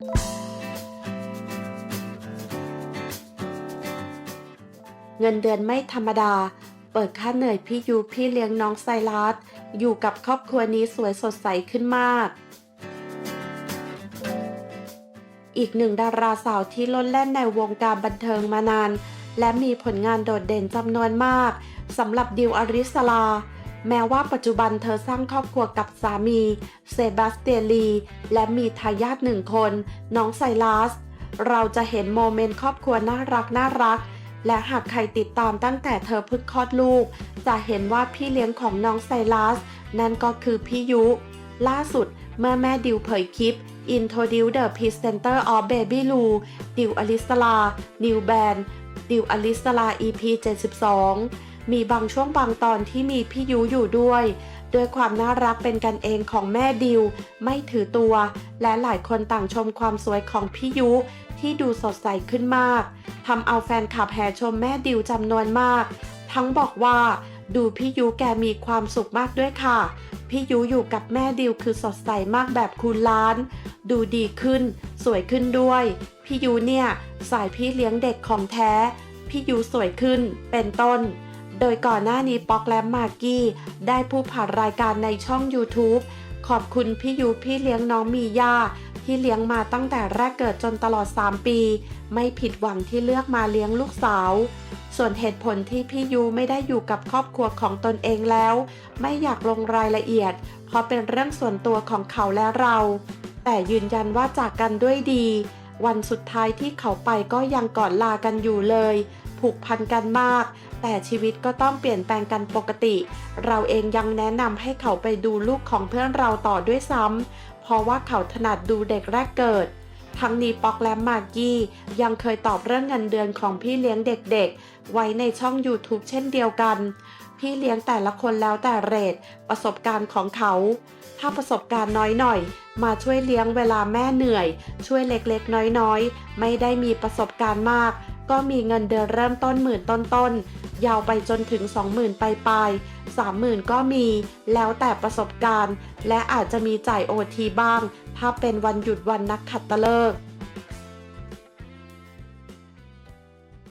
เงินเดือนไม่ธรรมดา เปิดค่าเหนื่อยพี่ยูพี่เลี้ยงน้องไซรัส อยู่กับครอบครัวนี้สวยสดใสขึ้นมาก อีกหนึ่งดาราสาวที่ล้นแล่นในวงการบันเทิงมานาน และมีผลงานโดดเด่นจำนวนมากสำหรับดิวอริสลา แม้ว่าปัจจุบันเธอสร้างครอบครัวกับสามีเซบาสเตียลี และมีทายาทหนึ่งคน น้องไซรัส เราจะเห็นโมเมนต์ครอบครัวน่ารักน่ารัก และหากใครติดตามตั้งแต่เธอพิ่งคลอดลูก จะเห็นว่าพี่เลี้ยงของน้องไซรัส นั่นก็คือพี่ยุ ล่าสุดเมื่อแม่ดิวเผยคลิป Introduce the Presenter of Baby Lu ดิวอลิสลานิวแบนดิวอลิสลา EP 72 มีบางช่วงบางตอนที่มีพี่ยุอยู่ด้วยด้วยความน่ารักเป็นกันเองของแม่ดิว ไม่ถือตัว และหลายคนต่างชมความสวยของพี่ยุ ที่ดูสดใสขึ้นมากทำเอาแฟนคลับแห่ชมแม่ดิวจำนวนมาก ทั้งบอกว่า ดูพี่ยุแกมีความสุขมากด้วยค่ะ พี่ยุอยู่กับแม่ดิวคือสดใสมากแบบคูณล้าน ดูดีขึ้น สวยขึ้นด้วย พี่ยุเนี่ย สายพี่เลี้ยงเด็กของแท้ พี่ยุสวยขึ้นเป็นต้น โดยก่อนหน้านี้ป๊อกและมากกี้ ได้ผู้ผ่านรายการในช่อง YouTube ขอบคุณพี่ยุพี่เลี้ยงน้องมีย่าที่เลี้ยงมาตั้งแต่แรกเกิดจนตลอด 3 ปี ไม่ผิดหวังที่เลือกมาเลี้ยงลูกสาว ส่วนเหตุผลที่พี่ยูไม่ได้อยู่กับครอบครัวของตนเองแล้ว ไม่อยากลงรายละเอียด เพราะเป็นเรื่องส่วนตัวของเขาและเรา แต่ยืนยันว่าจากกันด้วยดี วันสุดท้ายที่เขาไปก็ยังกอดลากันอยู่เลย ผูกพันกันมาก แต่ชีวิตก็ต้องเปลี่ยนแปลงกันปกติ เราเองยังแนะนำให้เขาไปดูลูกของเพื่อนเราต่อด้วยซ้ำเพราะว่าเขาถนัดดูเด็กแรกเกิด ทั้งนี้ป๊อกและมากกี้ยังเคยตอบเรื่องเงินเดือนของพี่เลี้ยงเด็กๆ ไว้ในช่อง YouTube เช่นเดียวกัน พี่เลี้ยงแต่ละคนแล้วแต่เรทประสบการณ์ของเขา ถ้าประสบการณ์น้อยหน่อยมาช่วยเลี้ยงเวลาแม่เหนื่อย ช่วยเล็กๆ น้อยๆ ไม่ได้มีประสบการณ์มาก ก็มีเงินเดือนเริ่มต้นหมื่นต้นๆ ยาวไปจนถึง 20,000 ปลายๆ30,000 ก็มี แล้วแต่ประสบการณ์ และอาจจะมีจ่ายโอทีบ้าง ถ้าเป็นวันหยุดวันนักขัดตฤกษ์